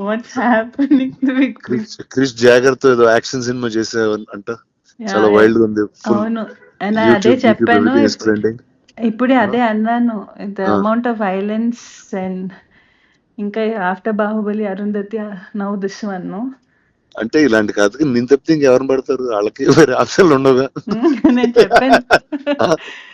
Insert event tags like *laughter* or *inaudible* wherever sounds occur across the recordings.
What's happening with Chris Chris జాగర్తో ఏదో action cinema అంట. చాలా వైల్డ్గా ఉంది. అవును. అదే చెప్పాను ఇప్పుడే అదే అన్నాను. The Ah. Amount of violence and ఇంకా after Baahubali Arundhati now this one అంటే ఇలాంటి కథకి నేను తప్పితే ఇంకెవరు పడతారు? వాళ్ళకి వేరే ఆప్షన్లు ఉండవుగా. *laughs* నేను చెప్పాను. *laughs*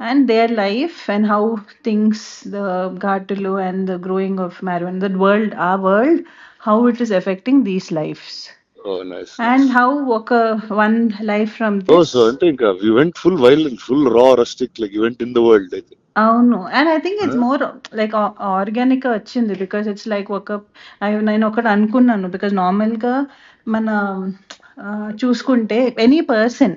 And their life and how things the Ghatalu and the growing of marijuana, the world, our world, how it is affecting these lives. Oh, nice. And nice. how okay, one life from this. Oh, so I think uh, we went full violent, full raw, rustic, like you went in the world. I think. అవును and I think it's more like organic వచ్చింది because it's like ఒక I- నేను ఒకటి అనుకున్నాను because నార్మల్గా మన ఆ, చూసుకుంటే any person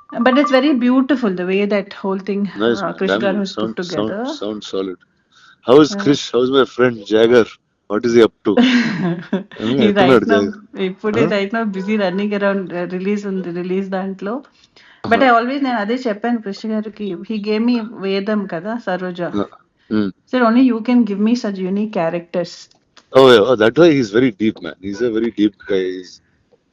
but it's very beautiful the way that whole thing nice. uh, man. Krish Damn, Garu has sound, put together sound, sound solid. How is Krish? How's my friend Jagger? What is he up to? *laughs* ఈ ఎక్కడున్నాడు right now Jagan? ఇప్పుడే Huh? Right now busy running around release ఉంది release దాంట్లో but I always నేను అదే చెప్పాను కృష్ణ గారికి he gave మీ వేదం కదా Saroja Uh, mm. Sir only you can give me such unique characters Oh, yeah. Oh, that way he's very deep, man. He's a very deep guy. He's,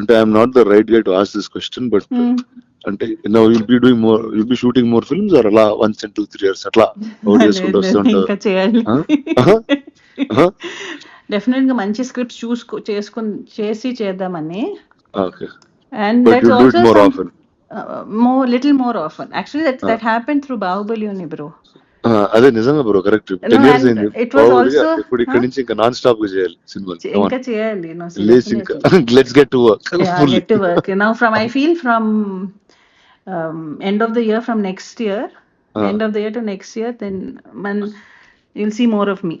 అంటే I'm not the right guy to ask this question but. అంటే no will be doing more will be shooting more films or అలా once in two three years అట్లా out చేసుకుంటూ వస్తుంటారు. డెఫినెట్గా మంచి script చూసుకో చేసుకుని చేసి చేద్దామని. Okay and that's you do it also more often uh, more little more often. Actually that that happened through bahubali only bro అదే నిజంగా bro correct ten No, years and అయింది it was Probably also- ఇప్పుడు ఇక్కడ నుంచి ఇంకా non stop గా చేయాలి cinema ఇంకా చేయాలి no, so లేచి ఇంకా definitely. Let's get to work yeah, get to work. Now, from I feel from um, end of the year, from next year, Ah. end of the year to next year, then man, you'll see more of me.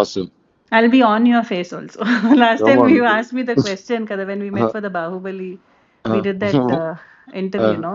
Awesome I'll be on your face also. *laughs* Last Come time on. you asked me the question, kada when we met Ah. for the Bahubali, we Ah. did that *laughs* uh, interview, Ah. no?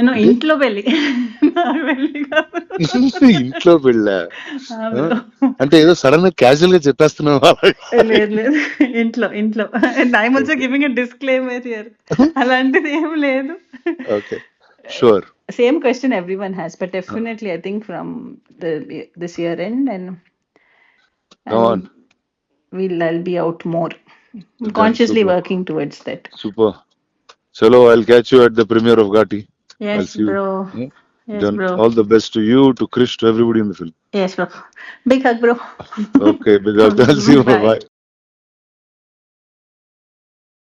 నేను ఇంట్లో పెళ్ళి నాకు పెళ్ళి కాదు. ఇంట్లో పెళ్ళ ఆ, bro. అంటే ఏదో సడన్గా క్యాజువల్గా చెప్పేస్తున్నావు లేదు లేదు ఇంట్లో ఇంట్లో and I'm also giving a disclaimer here అలాంటిది ఏం లేదు okay sure same question everyone has but definitely I think from this year end and Go on. we'll I'll be out more. I'm consciously super. working towards that. Super చలో I catch you at the premiere of Ghaati Yes, I'll see you. bro. Hmm? Yes, bro. all the best to you, to Chris, to everybody in the film. Yes, bro. Big hug, bro. Okay, big up. *laughs* I'll see you. Bye. Bye.